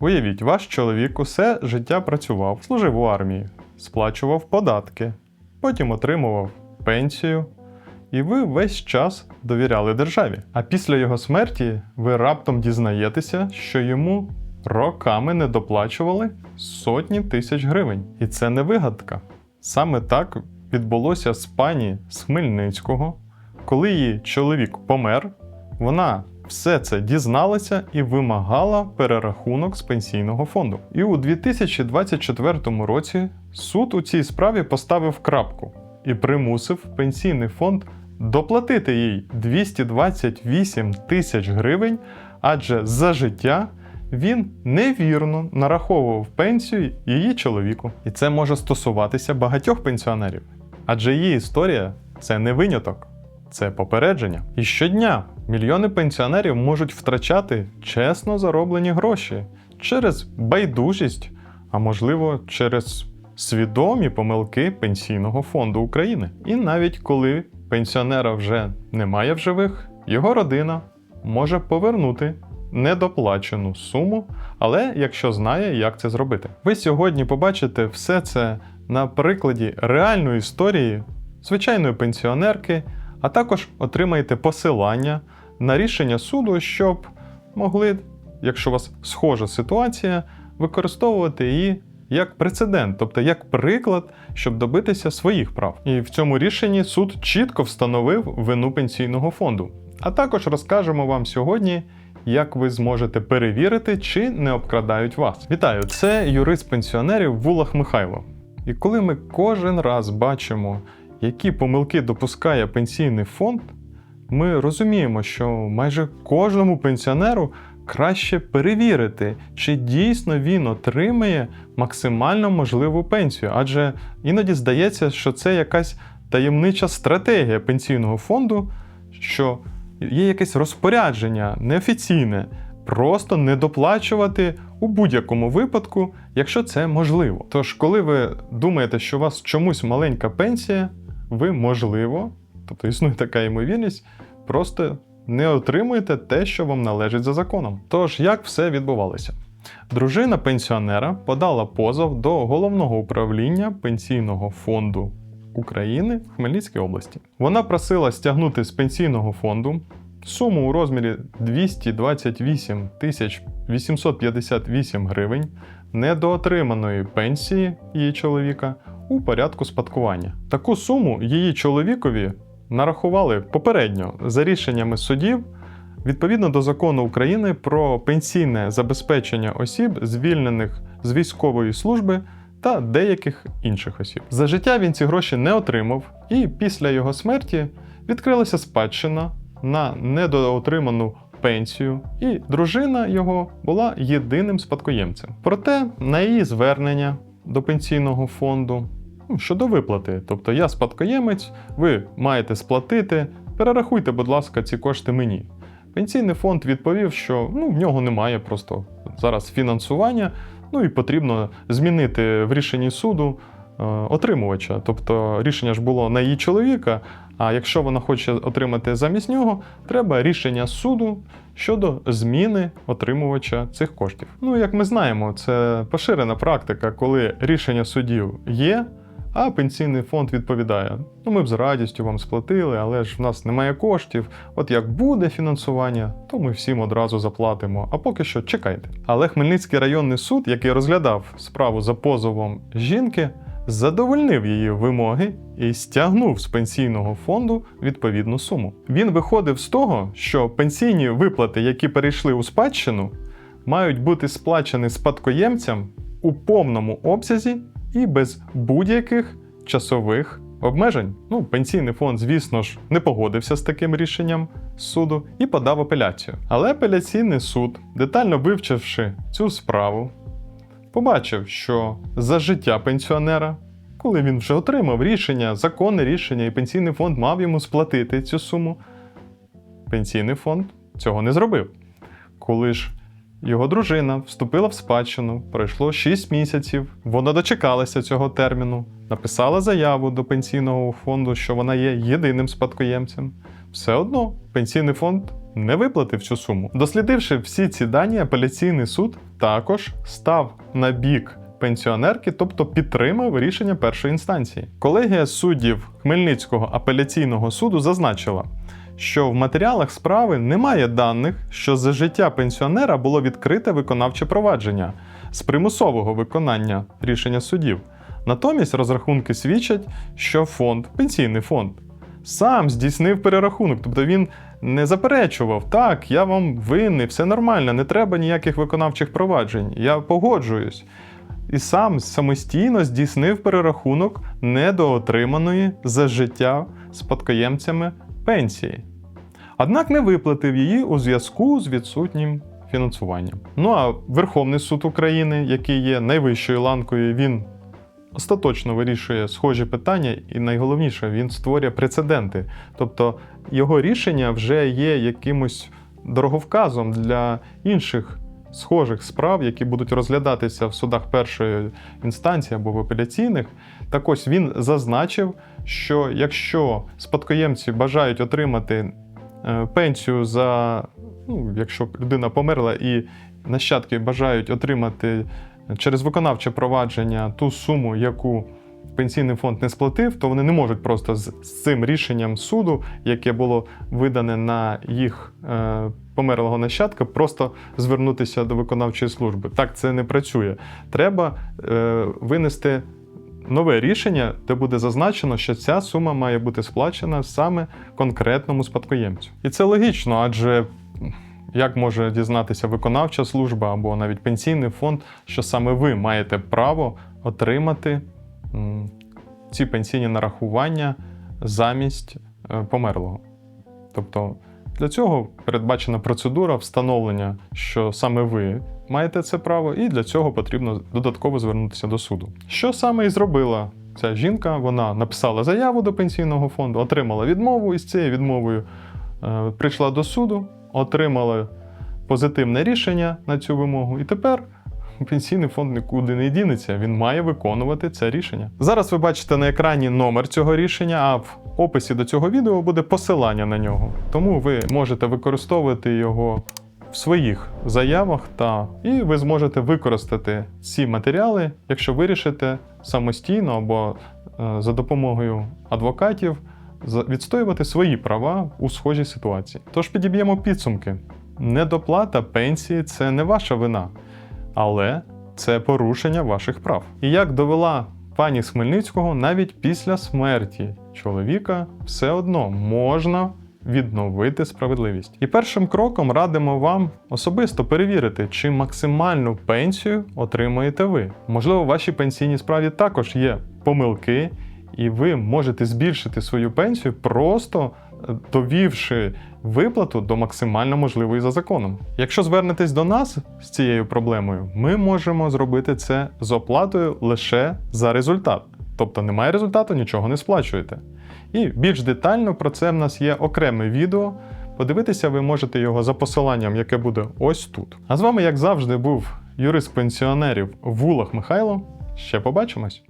Уявіть, ваш чоловік усе життя працював, служив у армії, сплачував податки, потім отримував пенсію, і ви весь час довіряли державі. А після його смерті ви раптом дізнаєтеся, що йому роками не доплачували сотні тисяч гривень. І це не вигадка. Саме так відбулося з пані з Хмельницького, коли її чоловік помер, вона все це дізналася і вимагала перерахунок з пенсійного фонду. І у 2024 році суд у цій справі поставив крапку і примусив пенсійний фонд доплатити їй 228 тисяч гривень, адже за життя він невірно нараховував пенсію її чоловіку. І це може стосуватися багатьох пенсіонерів, адже її історія це не виняток. Це попередження. І щодня мільйони пенсіонерів можуть втрачати чесно зароблені гроші через байдужість, а можливо, через свідомі помилки Пенсійного фонду України. І навіть коли пенсіонера вже немає в живих, його родина може повернути недоплачену суму, але якщо знає, як це зробити. Ви сьогодні побачите все це на прикладі реальної історії звичайної пенсіонерки, а також отримаєте посилання на рішення суду, щоб могли, якщо у вас схожа ситуація, використовувати її як прецедент, тобто як приклад, щоб добитися своїх прав. І в цьому рішенні суд чітко встановив вину пенсійного фонду. А також розкажемо вам сьогодні, як ви зможете перевірити, чи не обкрадають вас. Вітаю! Це юрист пенсіонерів Вулах Михайло. І коли ми кожен раз бачимо, які помилки допускає пенсійний фонд, ми розуміємо, що майже кожному пенсіонеру краще перевірити, чи дійсно він отримає максимально можливу пенсію, адже іноді здається, що це якась таємнича стратегія пенсійного фонду, що є якесь розпорядження неофіційне, просто не доплачувати у будь-якому випадку, якщо це можливо. Тож, коли ви думаєте, що у вас чомусь маленька пенсія, ви можливо, тобто існує така ймовірність, просто не отримуєте те, що вам належить за законом. Тож, як все відбувалося? Дружина пенсіонера подала позов до головного управління пенсійного фонду України в Хмельницькій області. Вона просила стягнути з пенсійного фонду суму у розмірі 228 тисяч 858 гривень недоотриманої пенсії її чоловіка у порядку спадкування. Таку суму її чоловікові нарахували попередньо за рішеннями судів відповідно до закону України про пенсійне забезпечення осіб, звільнених з військової служби та деяких інших осіб. За життя він ці гроші не отримав, і після його смерті відкрилася спадщина на недоотриману пенсію, і дружина його була єдиним спадкоємцем. Проте на її звернення до пенсійного фонду щодо виплати, тобто я спадкоємець, ви маєте сплатити, перерахуйте, будь ласка, ці кошти мені. Пенсійний фонд відповів, що ну, в нього немає просто зараз фінансування, ну і потрібно змінити в рішенні суду е, отримувача. Тобто рішення ж було на її чоловіка. А якщо вона хоче отримати замість нього, треба рішення суду щодо зміни отримувача цих коштів. Ну, як ми знаємо, це поширена практика, коли рішення судів є. А пенсійний фонд відповідає: ну ми б з радістю вам сплатили, але ж в нас немає коштів. От як буде фінансування, то ми всім одразу заплатимо. А поки що чекайте. Але Хмельницький районний суд, який розглядав справу за позовом жінки, задовольнив її вимоги і стягнув з пенсійного фонду відповідну суму. Він виходив з того, що пенсійні виплати, які перейшли у спадщину, мають бути сплачені спадкоємцям у повному обсязі і без будь-яких часових обмежень. Ну, пенсійний фонд, звісно ж, не погодився з таким рішенням суду і подав апеляцію. Але апеляційний суд, детально вивчивши цю справу, побачив, що за життя пенсіонера, коли він вже отримав рішення, законне рішення, і пенсійний фонд мав йому сплатити цю суму, пенсійний фонд цього не зробив. Коли ж його дружина вступила в спадщину, пройшло 6 місяців. Вона дочекалася цього терміну, написала заяву до пенсійного фонду, що вона є єдиним спадкоємцем. Все одно пенсійний фонд не виплатив цю суму. Дослідивши всі ці дані, апеляційний суд також став на бік пенсіонерки, тобто підтримав рішення першої інстанції. Колегія суддів Хмельницького апеляційного суду зазначила, що в матеріалах справи немає даних, що за життя пенсіонера було відкрите виконавче провадження з примусового виконання рішення судів. Натомість розрахунки свідчать, що фонд, пенсійний фонд, сам здійснив перерахунок, тобто він не заперечував, так, я вам винний, все нормально, не треба ніяких виконавчих проваджень, я погоджуюсь. І сам самостійно здійснив перерахунок недоотриманої за життя спадкоємцями пенсії. Однак не виплатив її у зв'язку з відсутнім фінансуванням. Ну а Верховний суд України, який є найвищою ланкою, він остаточно вирішує схожі питання, і найголовніше, він створює прецеденти. Тобто його рішення вже є якимось дороговказом для інших схожих справ, які будуть розглядатися в судах першої інстанції або в апеляційних. Так ось він зазначив, що якщо спадкоємці бажають отримати е, пенсію за, ну, якщо людина померла і нащадки бажають отримати через виконавче провадження ту суму, яку пенсійний фонд не сплатив, то вони не можуть просто з, цим рішенням суду, яке було видане на їх е, померлого нащадка, просто звернутися до виконавчої служби. Так це не працює. Треба е, винести. Нове рішення, де буде зазначено, що ця сума має бути сплачена саме конкретному спадкоємцю. І це логічно, адже як може дізнатися виконавча служба або навіть пенсійний фонд, що саме ви маєте право отримати ці пенсійні нарахування замість е, померлого. Тобто для цього передбачена процедура встановлення, що саме ви маєте це право, і для цього потрібно додатково звернутися до суду. Що саме і зробила ця жінка? Вона написала заяву до пенсійного фонду, отримала відмову, і з цією відмовою е, прийшла до суду, отримала позитивне рішення на цю вимогу, і тепер. Пенсійний фонд нікуди не дінеться, він має виконувати це рішення. Зараз ви бачите на екрані номер цього рішення, а в описі до цього відео буде посилання на нього. Тому ви можете використовувати його в своїх заявах, та і ви зможете використати ці матеріали, якщо вирішите самостійно або е, за допомогою адвокатів відстоювати свої права у схожій ситуації. Тож підіб'ємо підсумки. Недоплата пенсії це не ваша вина, але це порушення ваших прав. І як довела пані з Хмельницького, навіть після смерті чоловіка все одно можна відновити справедливість. І першим кроком радимо вам особисто перевірити, чи максимальну пенсію отримуєте ви. Можливо, в вашій пенсійній справі також є помилки, і ви можете збільшити свою пенсію, просто довівши виплату до максимально можливої за законом. Якщо звернетесь до нас з цією проблемою, ми можемо зробити це з оплатою лише за результат. Тобто немає результату, нічого не сплачуєте. І більш детально про це в нас є окреме відео. Подивитися ви можете його за посиланням, яке буде ось тут. А з вами, як завжди, був юрист пенсіонерів Вулах Михайло. Ще побачимось!